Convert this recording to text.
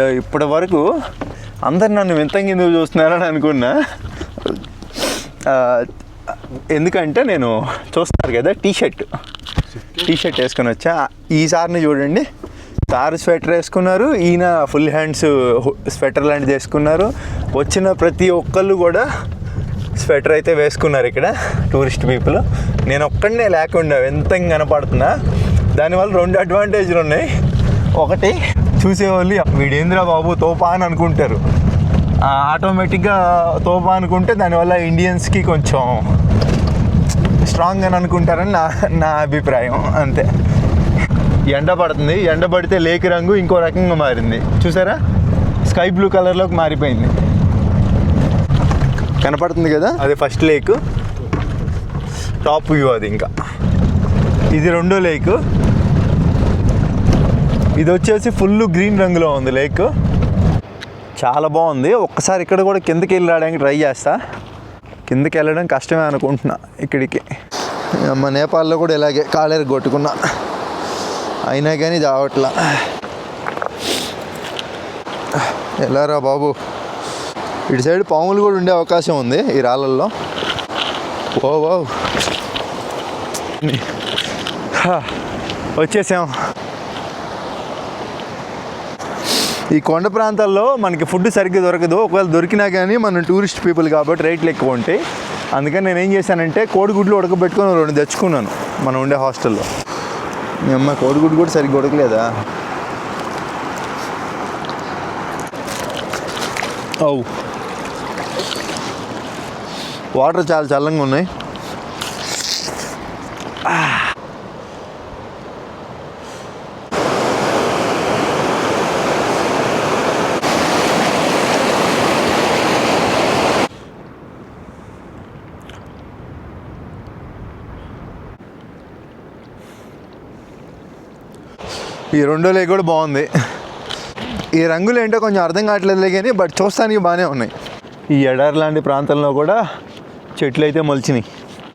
ఇప్పటి వరకు అందరు నన్ను వింతంగా ఎందుకు చూస్తున్నారని అనుకున్నా. ఎందుకంటే నేను చూస్తున్నారు కదా టీ షర్ట్ టీ షర్ట్ వేసుకొని వచ్చా. ఈసారిని చూడండి. సార్ స్వెటర్ వేసుకున్నారు. ఈయన ఫుల్ హ్యాండ్స్ స్వెటర్ లాంటిది వేసుకున్నారు. వచ్చిన ప్రతి ఒక్కళ్ళు కూడా స్వెటర్ అయితే వేసుకున్నారు ఇక్కడ టూరిస్ట్ పీపుల్. నేను ఒక్కడనే లేకుండా వింతంగా కనపడుతున్నా. దానివల్ల రెండు అడ్వాంటేజ్లు ఉన్నాయి. ఒకటి చూసేవాళ్ళు వీడేంద్రా బాబు తోపా అని అనుకుంటారు. ఆటోమేటిక్గా తోపా అనుకుంటే దానివల్ల ఇండియన్స్కి కొంచెం స్ట్రాంగ్ అని అనుకుంటారని నా నా అభిప్రాయం అంతే. ఎండ పడుతుంది ఎండ పడితే లేక్ రంగు ఇంకో రకంగా మారింది. చూసారా? స్కై బ్లూ కలర్లోకి మారిపోయింది. కనపడుతుంది కదా? అది ఫస్ట్ లేక్. టాప్ వ్యూ అది ఇంకా. ఇది రెండో లేక్. ఇది వచ్చేసి ఫుల్ గ్రీన్ రంగులో ఉంది లేక్ చాలా బాగుంది. ఒక్కసారి ఇక్కడ కూడా కిందకి వెళ్ళి రావడానికి ట్రై చేస్తా. కిందకి వెళ్ళడం కష్టమే అనుకుంటున్నా ఇక్కడికి. మా నేపాల్లో కూడా ఇలాగే కాలేరు కొట్టుకున్నా. అయినా కానీ ఇది అవట్లా ఎలారా బాబు? ఇటు సైడ్ పాములు కూడా ఉండే అవకాశం ఉంది ఈ రాళ్ళల్లో. ఓ ఓ. వచ్చేసాం. ఈ కొండ ప్రాంతాల్లో మనకి ఫుడ్ సరిగ్గా దొరకదు. ఒకవేళ దొరికినా కానీ మనం టూరిస్ట్ పీపుల్ కాబట్టి రేట్లు ఎక్కువ ఉంటాయి. అందుకని నేను ఏం చేశానంటే కోడిగుడ్లు ఉడకబెట్టుకొని రెండు తెచ్చుకున్నాను మనం ఉండే హాస్టల్లో. మీ అమ్మ కోడిగుడ్డు కూడా సరిగ్గా ఉడకలేదా? అవు. వాటర్ చాలా చల్లంగా ఉన్నాయి. ఈ రెండో లేక్ కూడా బాగుంది. ఈ రంగులు ఏంటో కొంచెం అర్థం కావట్లేదులే కానీ బట్ చూస్తానికి బాగానే ఉన్నాయి. ఈ ఎడారి లాంటి ప్రాంతంలో కూడా చెట్లు అయితే మొలిచినాయి.